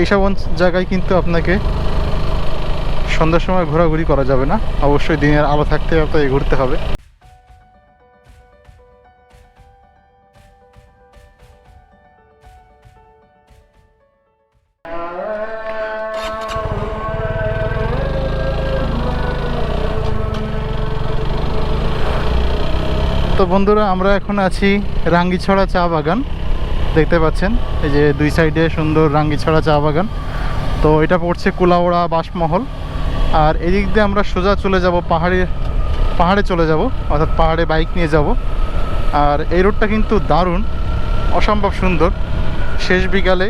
এইসব জায়গায় কিন্তু আপনাকে সন্ধ্যার সময় ঘোরাঘুরি করা যাবে না। অবশ্যই দিনের আলো থাকতে আপনাকে ঘুরতে হবে। তো বন্ধুরা, আমরা এখন আছি রাঙ্গিছড়া চা বাগান। দেখতে পাচ্ছেন। এই যে দুই সাইডে সুন্দর রাঙ্গিছড়া চা বাগান। তো এটা পড়ছে কুলাওড়া বাসমহল। আর এদিক দিয়ে আমরা সোজা চলে যাব পাহাড়ে পাহাড়ে চলে যাব, অর্থাৎ পাহাড়ে বাইক নিয়ে যাব। আর এই রোডটা কিন্তু দারুণ, অসম্ভব সুন্দর। শেষ বিকালে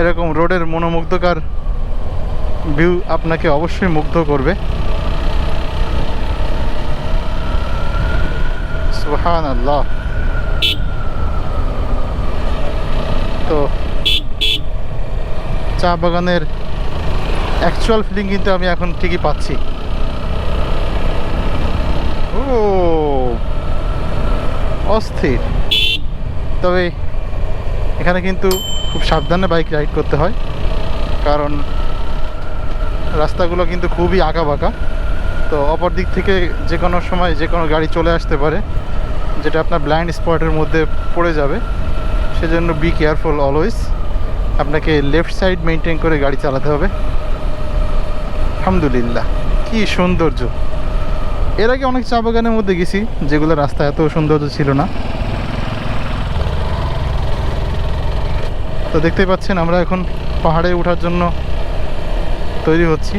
এরকম রোডের মনোমুগ্ধকর ভিউ আপনাকে অবশ্যই মুগ্ধ করবে। সুহান আল্লাহ তো চা বাগানের অ্যাকচুয়াল ফিলিং কিন্তু আমি এখন ঠিকই পাচ্ছি। ও, অস্থির। তবে এখানে কিন্তু খুব সাবধানে বাইক রাইড করতে হয়, কারণ রাস্তাগুলো কিন্তু খুবই আঁকা বাঁকা তো অপর দিক থেকে যে কোনো সময় যে কোনো গাড়ি চলে আসতে পারে, যেটা আপনার ব্লাইন্ড স্পটের মধ্যে পড়ে যাবে। সেজন্য বি কেয়ারফুল অলওয়েজ আপনাকে লেফট সাইড মেনটেন করে গাড়ি চালাতে হবে। আলহামদুলিল্লাহ, কি সৌন্দর্য। এর আগে অনেক চা বাগানের মধ্যে গেছি, যেগুলো রাস্তা এত সৌন্দর্য ছিল না। তো দেখতেই পাচ্ছেন, আমরা এখন পাহাড়ে ওঠার জন্য তৈরি হচ্ছি।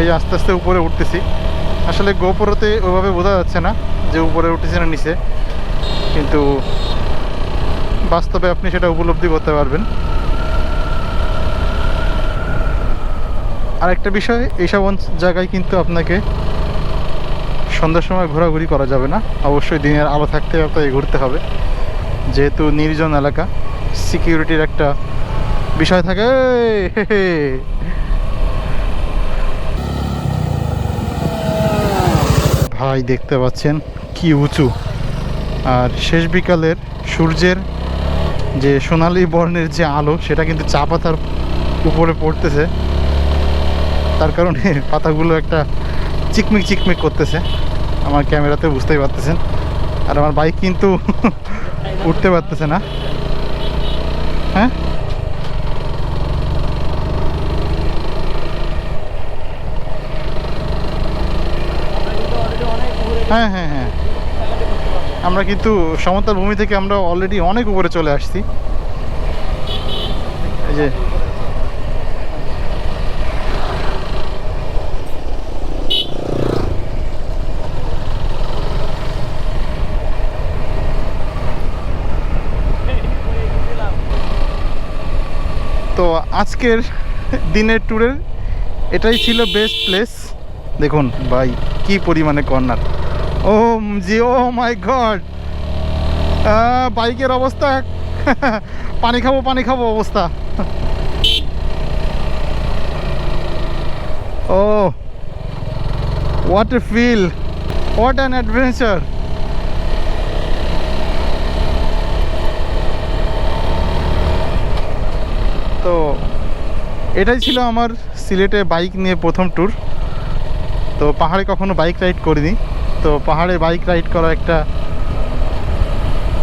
এই আস্তে আস্তে উপরে উঠতেছি। আসলে গোপরতে ওইভাবে বোঝা যাচ্ছে না যে উপরে উঠেছে না, নিচে। কিন্তু বাস্তবে আপনি সেটা উপলব্ধি করতে পারবেন। আর একটা বিষয়, এইসব জায়গায় কিন্তু আপনাকে সন্ধ্যার সময় ঘোরাঘুরি করা যাবে না। অবশ্যই দিনের আলো থাকতে আপনাকে ঘুরতে হবে। যেহেতু নির্জন এলাকা, সিকিউরিটির একটা বিষয় থাকে। ভাই, দেখতে পাচ্ছেন কি উঁচু। আর শেষ বিকালের সূর্যের যে সোনালি বর্ণের যে আলো, সেটা কিন্তু চা পাতার উপরে পড়তেছে। তার কারণে পাতাগুলো একটা চিকমিক চিকমিক করতেছে। আমার ক্যামেরাতে বুঝতেই পারতেছেন। আর আমার বাইক কিন্তু উঠতে পারতেছে না। হ্যাঁ? হ্যাঁ হ্যাঁ হ্যাঁ। আমরা কিন্তু সমতল ভূমি থেকে আমরা অলরেডি অনেক উপরে চলে আসছি। এই যে তো আজকের দিনের ট্যুরের এটাই ছিল বেস্ট প্লেস দেখুন ভাই, কি পরিমাণে কর্নার ও জি, ও মাই গড বাইকের অবস্থা। পানি খাব পানি খাব অবস্থা। ও what a feel what an adventure তো এটাই ছিল আমার সিলেটে বাইক নিয়ে প্রথম ট্যুর তো পাহাড়ে কখনো বাইক রাইড করিনি। তো পাহাড়ে বাইক রাইড করা একটা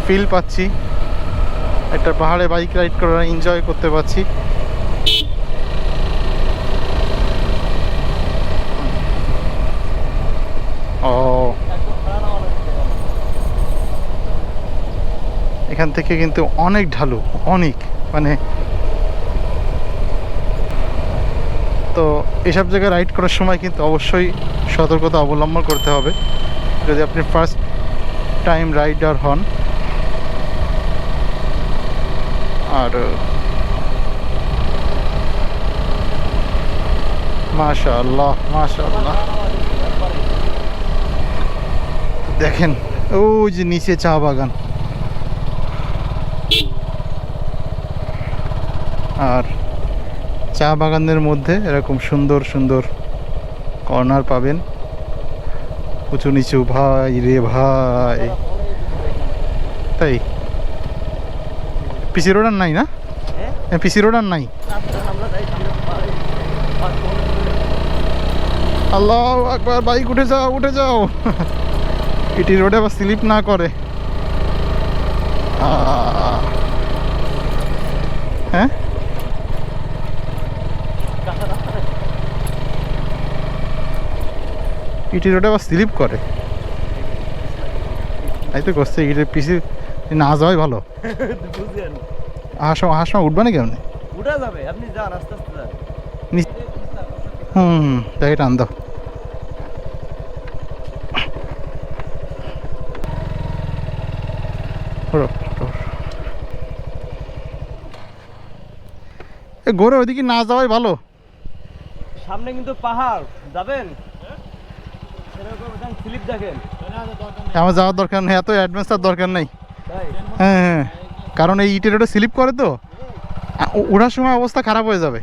ফিল পাচ্ছি। একটা পাহাড়ে বাইক রাইড করার এনজয় করতে পারছি ও। এখান থেকে কিন্তু অনেক ঢালু, অনেক মানে তো এসব জায়গায় রাইড করার সময় কিন্তু অবশ্যই সতর্কতা অবলম্বন করতে হবে। যদি আপনি ফার্স্ট টাইম রাইডার হন, আর মাশা আল্লাহ মাশা দেখেন, ওই যে নিচে চা বাগান। আর চা বাগানের মধ্যে এরকম সুন্দর সুন্দর কর্নার পাবেন। উঁচু নিচু ভাই রে ভাই। তাই? পিসি রোড আর নাই না? হ্যাঁ? পিসি রোড আর নাই? আল্লাহ একবার বাইক উঠে যাও উঠে যাও। ইটি রোডে আবার স্লিপ না করে। আহ। হ্যাঁ কাঁচা রাস্তা নাকি? ইটি রোডে আবার স্লিপ করে। তাই তো করছে ইটের পিসি না যাওয়াই ভালো। আসাম আসাম উঠবে না কেমন? উঠা যাবে আপনি যান আস্তে আস্তে যান। হুম তাই টান দাও। ঘোরে ওইদিকে না যাওয়াই ভালো। সামনে কিন্তু পাহাড় যাবেন? আমার যাওয়ার দরকার নেই এত অ্যাডভেন্সার দরকার নেই। হ্যাঁ হ্যাঁ। কারণ এই ইটের ওটা স্লিপ করে তো। ওঠার সময় অবস্থা খারাপ হয়ে যাবে।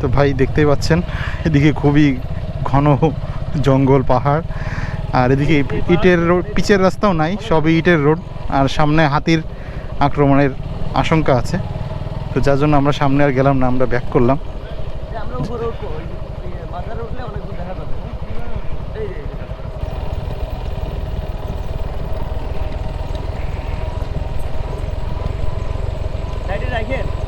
তো ভাই, দেখতেই পাচ্ছেন, এদিকে খুবই ঘন জঙ্গল, পাহাড়। আর এদিকে ইটের রোড পিচের রাস্তাও নাই, সবই ইটের রোড। আর সামনে হাতির আক্রমণের আশঙ্কা আছে। তো যার জন্য আমরা সামনে আর গেলাম না, আমরা ব্যাক করলাম। Yeah. That is again. Like